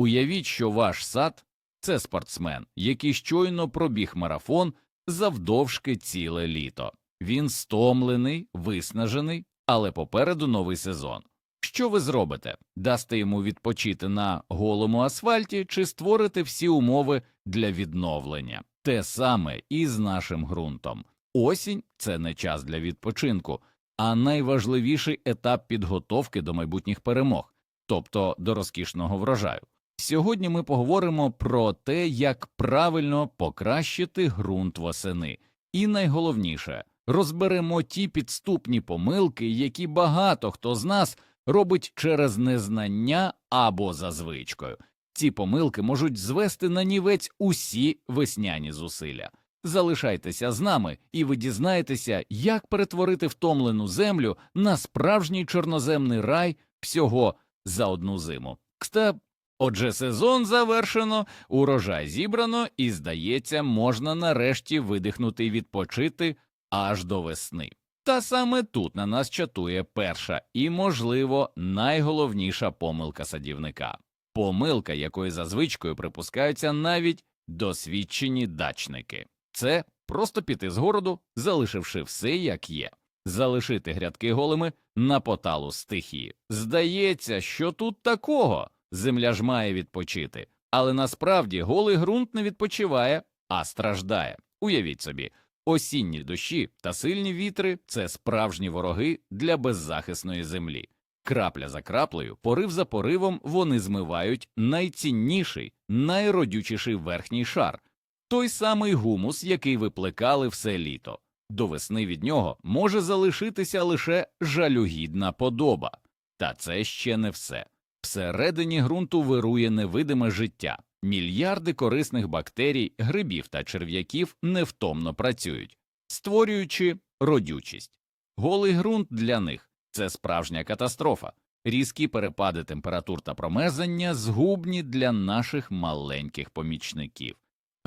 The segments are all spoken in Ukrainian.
Уявіть, що ваш сад це спортсмен, який щойно пробіг марафон завдовжки ціле літо. Він стомлений, виснажений, але попереду новий сезон. Що ви зробите? Дасте йому відпочити на голому асфальті чи створите всі умови для відновлення? Те саме і з нашим ґрунтом. Осінь це не час для відпочинку, а найважливіший етап підготовки до майбутніх перемог, тобто до розкішного врожаю. Сьогодні ми поговоримо про те, як правильно покращити ґрунт восени, і найголовніше розберемо ті підступні помилки, які багато хто з нас робить через незнання або за звичкою. Ці помилки можуть звести на нівець усі весняні зусилля. Залишайтеся з нами, і ви дізнаєтеся, як перетворити втомлену землю на справжній чорноземний рай всього за одну зиму. Кста, отже, сезон завершено, урожай зібрано, і, здається, можна нарешті видихнути і відпочити аж до весни. Та саме тут на нас чатує перша і, можливо, найголовніша помилка садівника помилка, якої за звичкою припускаються навіть досвідчені дачники. Це просто піти з городу, залишивши все як є, залишити грядки голими на поталу стихії. Здається, що тут такого земля ж має відпочити, але насправді голий ґрунт не відпочиває, а страждає. Уявіть собі, осінні дощі та сильні вітри це справжні вороги для беззахисної землі. Крапля за краплею, порив за поривом вони змивають найцінніший, найродючіший верхній шар, той самий гумус, який ви плекали все літо. До весни від нього може залишитися лише жалюгідна подоба. Та це ще не все. Всередині ґрунту вирує невидиме життя. Мільярди корисних бактерій, грибів та черв'яків невтомно працюють, створюючи родючість. Голий ґрунт для них це справжня катастрофа. Різкі перепади температур та промерзання згубні для наших маленьких помічників.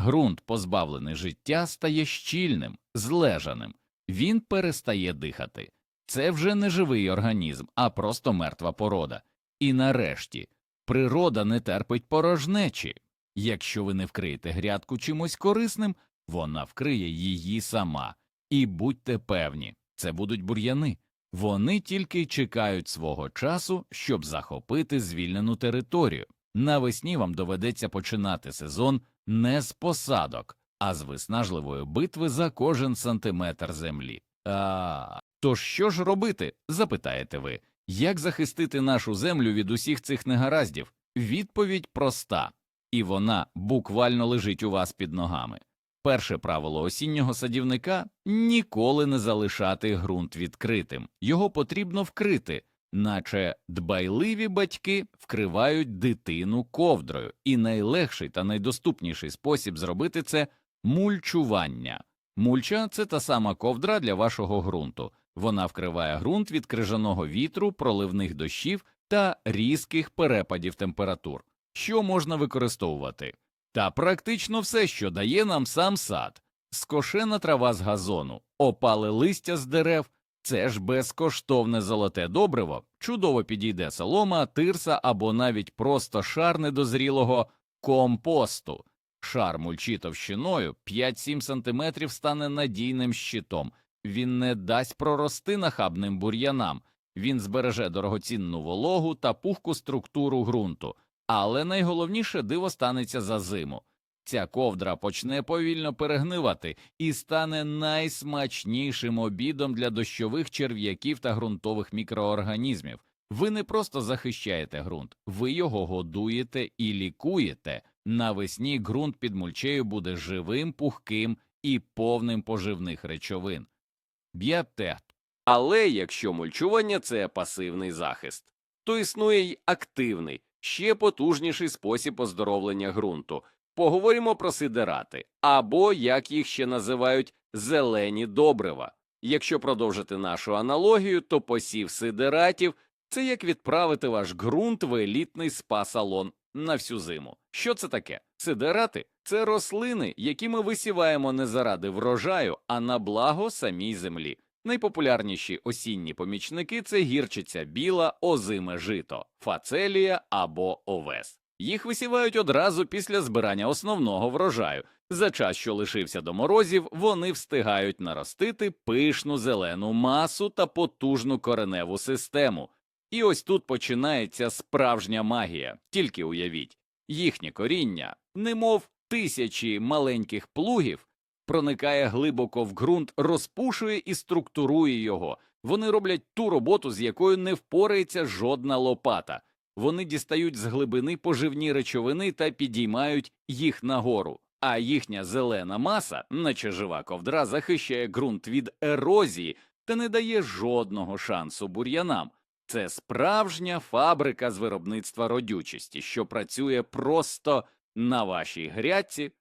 Ґрунт, позбавлений життя, стає щільним, злежаним, він перестає дихати. Це вже не живий організм, а просто мертва порода. І нарешті природа не терпить порожнечі. Якщо ви не вкриєте грядку чимось корисним, вона вкриє її сама. І будьте певні, це будуть бур'яни. Вони тільки чекають свого часу, щоб захопити звільнену територію. Навесні вам доведеться починати сезон не з посадок, а з виснажливої битви за кожен сантиметр землі. А то що ж робити? запитаєте ви. Як захистити нашу землю від усіх цих негараздів? Відповідь проста, і вона буквально лежить у вас під ногами. Перше правило осіннього садівника ніколи не залишати ґрунт відкритим, його потрібно вкрити, наче дбайливі батьки вкривають дитину ковдрою, і найлегший та найдоступніший спосіб зробити це мульчування. Мульча це та сама ковдра для вашого ґрунту. Вона вкриває ґрунт від крижаного вітру, проливних дощів та різких перепадів температур, що можна використовувати. Та практично все, що дає нам сам сад, скошена трава з газону, опале листя з дерев, це ж безкоштовне золоте добриво, чудово підійде солома, тирса або навіть просто шар недозрілого компосту. Шар мульчі товщиною 5-7 см стане надійним щитом, він не дасть прорости нахабним бур'янам, він збереже дорогоцінну вологу та пухку структуру ґрунту, але найголовніше диво станеться за зиму. Ця ковдра почне повільно перегнивати і стане найсмачнішим обідом для дощових черв'яків та ґрунтових мікроорганізмів. Ви не просто захищаєте ґрунт, ви його годуєте і лікуєте. Навесні ґрунт під мульчею буде живим, пухким і повним поживних речовин. Б'єте. Але якщо мульчування це пасивний захист, то існує й активний, ще потужніший спосіб оздоровлення ґрунту. Поговоримо про сидерати, або як їх ще називають зелені добрива. Якщо продовжити нашу аналогію, то посів сидератів це як відправити ваш ґрунт в елітний спа-салон на всю зиму. Що це таке? Сидерати це рослини, які ми висіваємо не заради врожаю, а на благо самій землі. Найпопулярніші осінні помічники це гірчиця біла, озиме жито, фацелія або овес. Їх висівають одразу після збирання основного врожаю. За час, що лишився до морозів, вони встигають наростити пишну зелену масу та потужну кореневу систему. І ось тут починається справжня магія. Тільки уявіть, їхнє коріння, немов тисячі маленьких плугів, проникає глибоко в ґрунт, розпушує і структурує його. Вони роблять ту роботу, з якою не впорається жодна лопата. Вони дістають з глибини поживні речовини та підіймають їх нагору. А їхня зелена маса, наче жива ковдра, захищає ґрунт від ерозії та не дає жодного шансу бур'янам. Це справжня фабрика з виробництва родючості, що працює просто на вашій грядці.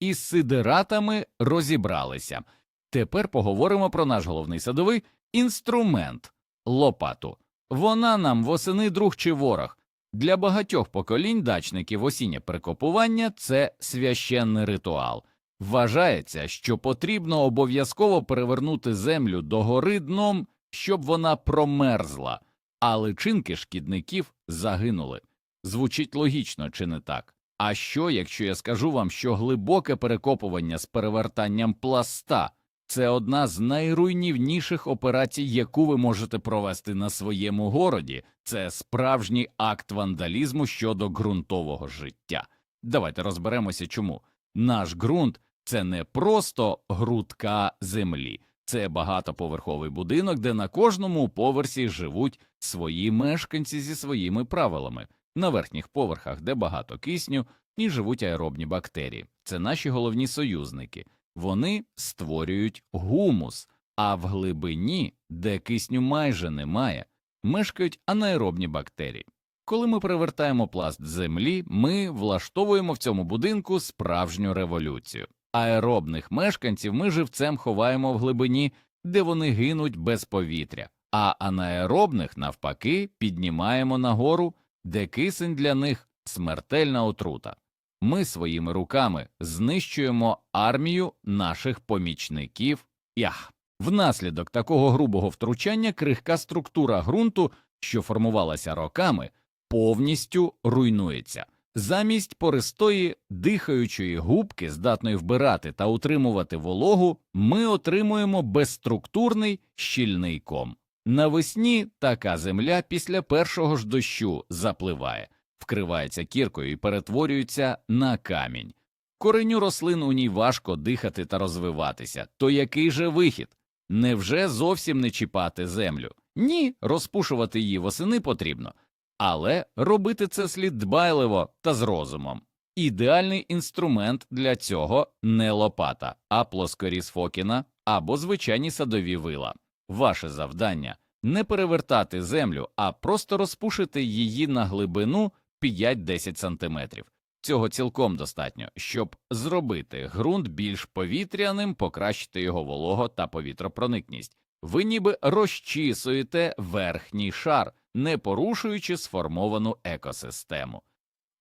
Із сидератами розібралися. Тепер поговоримо про наш головний садовий інструмент лопату. Вона нам восени друг чи ворог. Для багатьох поколінь дачників осіннє прикопування це священний ритуал. Вважається, що потрібно обов'язково перевернути землю догори дном, щоб вона промерзла, а личинки шкідників загинули. Звучить логічно, чи не так? А що, якщо я скажу вам, що глибоке перекопування з перевертанням пласта це одна з найруйнівніших операцій, яку ви можете провести на своєму городі, це справжній акт вандалізму щодо ґрунтового життя. Давайте розберемося, чому наш ґрунт це не просто грудка землі, це багатоповерховий будинок, де на кожному поверсі живуть свої мешканці зі своїми правилами. На верхніх поверхах, де багато кисню, і живуть аеробні бактерії. Це наші головні союзники. Вони створюють гумус, а в глибині, де кисню майже немає, мешкають анаеробні бактерії. Коли ми перевертаємо пласт землі, ми влаштовуємо в цьому будинку справжню революцію. Аеробних мешканців ми живцем ховаємо в глибині, де вони гинуть без повітря, а анаеробних, навпаки, піднімаємо нагору, де кисень для них смертельна отрута. Ми своїми руками знищуємо армію наших помічників. Ях. Внаслідок такого грубого втручання крихка структура ґрунту, що формувалася роками, повністю руйнується. Замість пористої дихаючої губки, здатної вбирати та утримувати вологу, ми отримуємо безструктурний щільний ком. Навесні така земля після першого ж дощу запливає, вкривається кіркою і перетворюється на камінь. Кореню рослин у ній важко дихати та розвиватися. То який же вихід? Невже зовсім не чіпати землю? Ні, розпушувати її восени потрібно, але робити це слід дбайливо та з розумом. Ідеальний інструмент для цього не лопата, а плоскоріз Фокіна або звичайні садові вила. Ваше завдання не перевертати землю, а просто розпушити її на глибину 5-10 сантиметрів. Цього цілком достатньо, щоб зробити ґрунт більш повітряним, покращити його волого та повітропроникність. Ви ніби розчісуєте верхній шар, не порушуючи сформовану екосистему.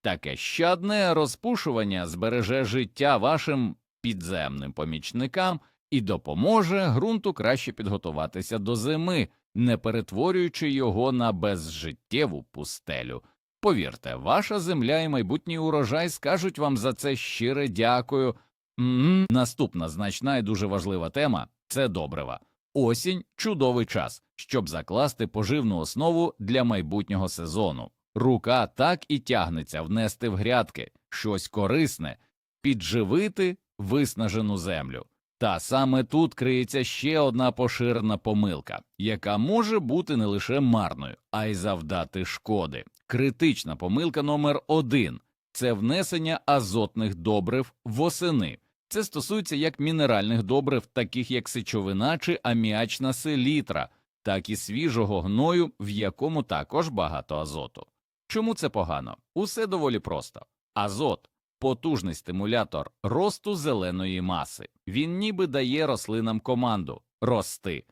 Таке щадне розпушування збереже життя вашим підземним помічникам і допоможе ґрунту краще підготуватися до зими, не перетворюючи його на безжиттєву пустелю. Повірте, ваша земля і майбутній урожай скажуть вам за це щире дякую. м Наступна значна і дуже важлива тема це добрива. Осінь чудовий час, щоб закласти поживну основу для майбутнього сезону. Рука так і тягнеться внести в грядки щось корисне, підживити виснажену землю. Та саме тут криється ще одна поширена помилка, яка може бути не лише марною, а й завдати шкоди. Критична помилка номер один це внесення азотних добрив восени. Це стосується як мінеральних добрив, таких як сечовина чи аміачна селітра, так і свіжого гною, в якому також багато азоту. Чому це погано? Усе доволі просто. Азот потужний стимулятор росту зеленої маси. Він ніби дає рослинам команду рости.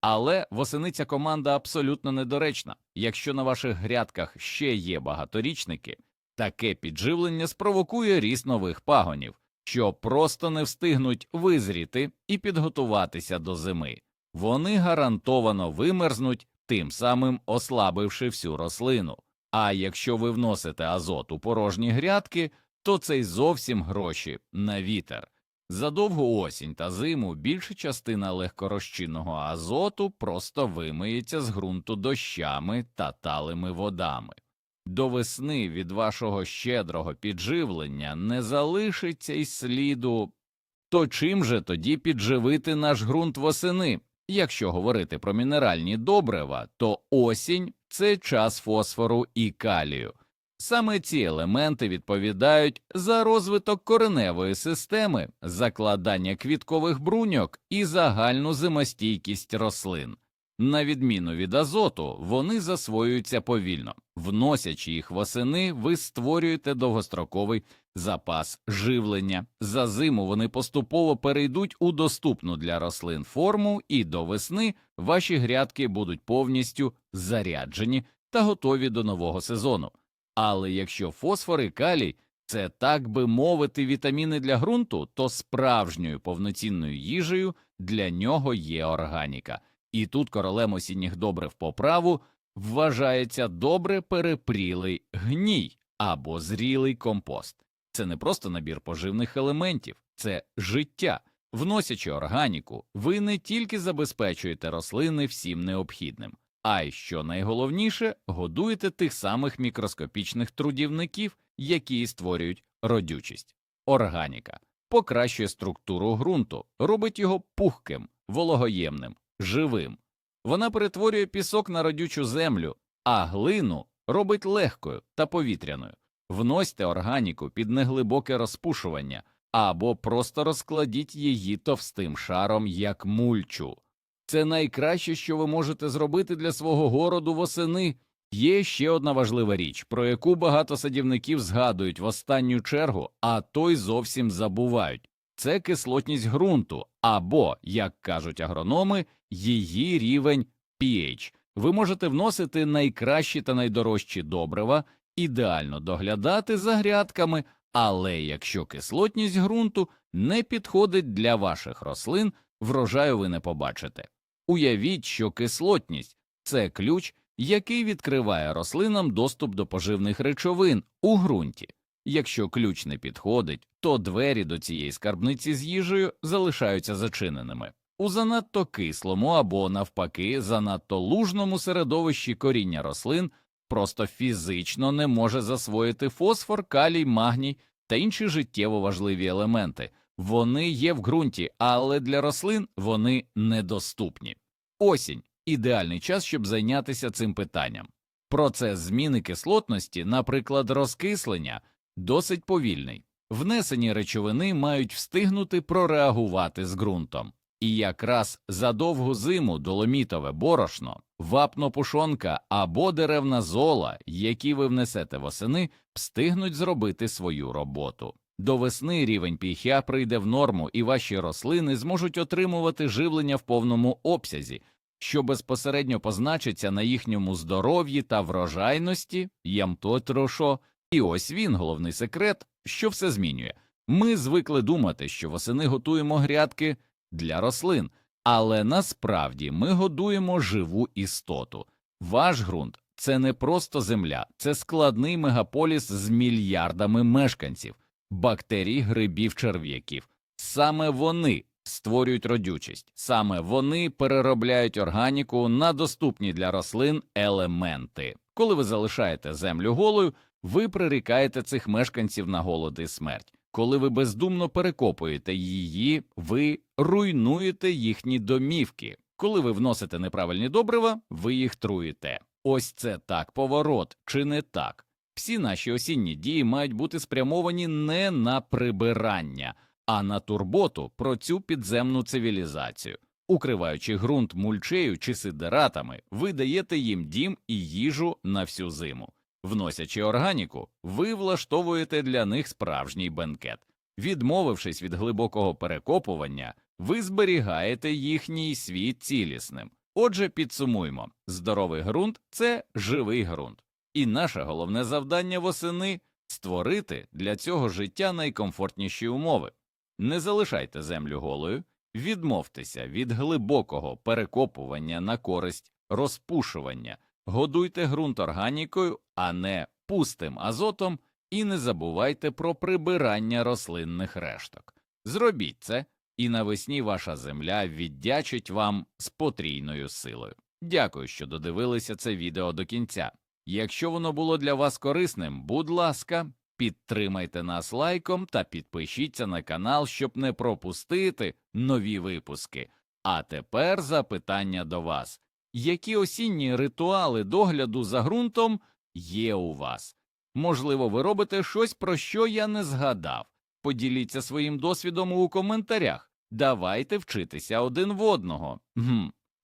Але восени ця команда абсолютно недоречна. Якщо на ваших грядках ще є багаторічники, таке підживлення спровокує ріст нових пагонів, що просто не встигнуть визріти і підготуватися до зими. Вони гарантовано вимерзнуть, тим самим ослабивши всю рослину. А якщо ви вносите азот у порожні грядки, то це й зовсім гроші на вітер. За довгу осінь та зиму більша частина легкорозчинного азоту просто вимиється з ґрунту дощами та талими водами. До весни від вашого щедрого підживлення не залишиться й сліду. То чим же тоді підживити наш ґрунт восени? Якщо говорити про мінеральні добрива, то осінь це час фосфору і калію. Саме ці елементи відповідають за розвиток кореневої системи, закладання квіткових бруньок і загальну зимостійкість рослин. На відміну від азоту, вони засвоюються повільно. Вносячи їх восени, ви створюєте довгостроковий запас живлення. За зиму вони поступово перейдуть у доступну для рослин форму, і до весни ваші грядки будуть повністю заряджені та готові до нового сезону. Але якщо фосфор і калій це так би мовити вітаміни для ґрунту, то справжньою повноцінною їжею для нього є органіка. І тут королем осінніх добрив по праву вважається добре перепрілий гній або зрілий компост. Це не просто набір поживних елементів, це життя. Вносячи органіку, ви не тільки забезпечуєте рослини всім необхідним, а й що найголовніше, годуєте тих самих мікроскопічних трудівників, які створюють родючість. Органіка покращує структуру ґрунту, робить його пухким, вологоємним, живим. Вона перетворює пісок на родючу землю, а глину робить легкою та повітряною. Вносьте органіку під неглибоке розпушування або просто розкладіть її товстим шаром як мульчу. Це найкраще, що ви можете зробити для свого городу восени. Є ще одна важлива річ, про яку багато садівників згадують в останню чергу, а то й зовсім забувають це кислотність ґрунту, або, як кажуть агрономи, її рівень pH. Ви можете вносити найкращі та найдорожчі добрива, ідеально доглядати за грядками, але якщо кислотність ґрунту не підходить для ваших рослин, врожаю ви не побачите. Уявіть, що кислотність це ключ, який відкриває рослинам доступ до поживних речовин у ґрунті. Якщо ключ не підходить, то двері до цієї скарбниці з їжею залишаються зачиненими. У занадто кислому або, навпаки, занадто лужному середовищі коріння рослин просто фізично не може засвоїти фосфор, калій, магній та інші життєво важливі елементи. Вони є в ґрунті, але для рослин вони недоступні. Осінь ідеальний час, щоб зайнятися цим питанням. Процес зміни кислотності, наприклад, розкислення, досить повільний. Внесені речовини мають встигнути прореагувати з ґрунтом. І якраз за довгу зиму доломітове борошно, вапно-пушонка або деревна зола, які ви внесете восени, встигнуть зробити свою роботу. До весни рівень піхя прийде в норму, і ваші рослини зможуть отримувати живлення в повному обсязі, що безпосередньо позначиться на їхньому здоров'ї та врожайності, ямтотрошо. І ось він, головний секрет, що все змінює. Ми звикли думати, що восени готуємо грядки для рослин, але насправді ми годуємо живу істоту. Ваш ґрунт це не просто земля, це складний мегаполіс з мільярдами мешканців, бактерій, грибів, черв'яків. Саме вони створюють родючість, саме вони переробляють органіку на доступні для рослин елементи. Коли ви залишаєте землю голою, ви прирікаєте цих мешканців на голод і смерть. Коли ви бездумно перекопуєте її, ви руйнуєте їхні домівки. Коли ви вносите неправильні добрива, ви їх труїте. Ось це так поворот, чи не так? Всі наші осінні дії мають бути спрямовані не на прибирання, а на турботу про цю підземну цивілізацію. Укриваючи ґрунт мульчею чи сидератами, ви даєте їм дім і їжу на всю зиму. Вносячи органіку, ви влаштовуєте для них справжній бенкет. Відмовившись від глибокого перекопування, ви зберігаєте їхній світ цілісним. Отже, підсумуємо: здоровий ґрунт це живий ґрунт, і наше головне завдання восени створити для цього життя найкомфортніші умови. Не залишайте землю голою, відмовтеся від глибокого перекопування на користь розпушування. Годуйте ґрунт органікою, а не пустим азотом, і не забувайте про прибирання рослинних решток. Зробіть це, і навесні ваша земля віддячить вам з потрійною силою. Дякую, що додивилися це відео до кінця. Якщо воно було для вас корисним, будь ласка, підтримайте нас лайком та підпишіться на канал, щоб не пропустити нові випуски. А тепер запитання до вас. Які осінні ритуали догляду за ґрунтом є у вас? Можливо, ви робите щось, про що я не згадав. Поділіться своїм досвідом у коментарях. Давайте вчитися один в одного. Гм.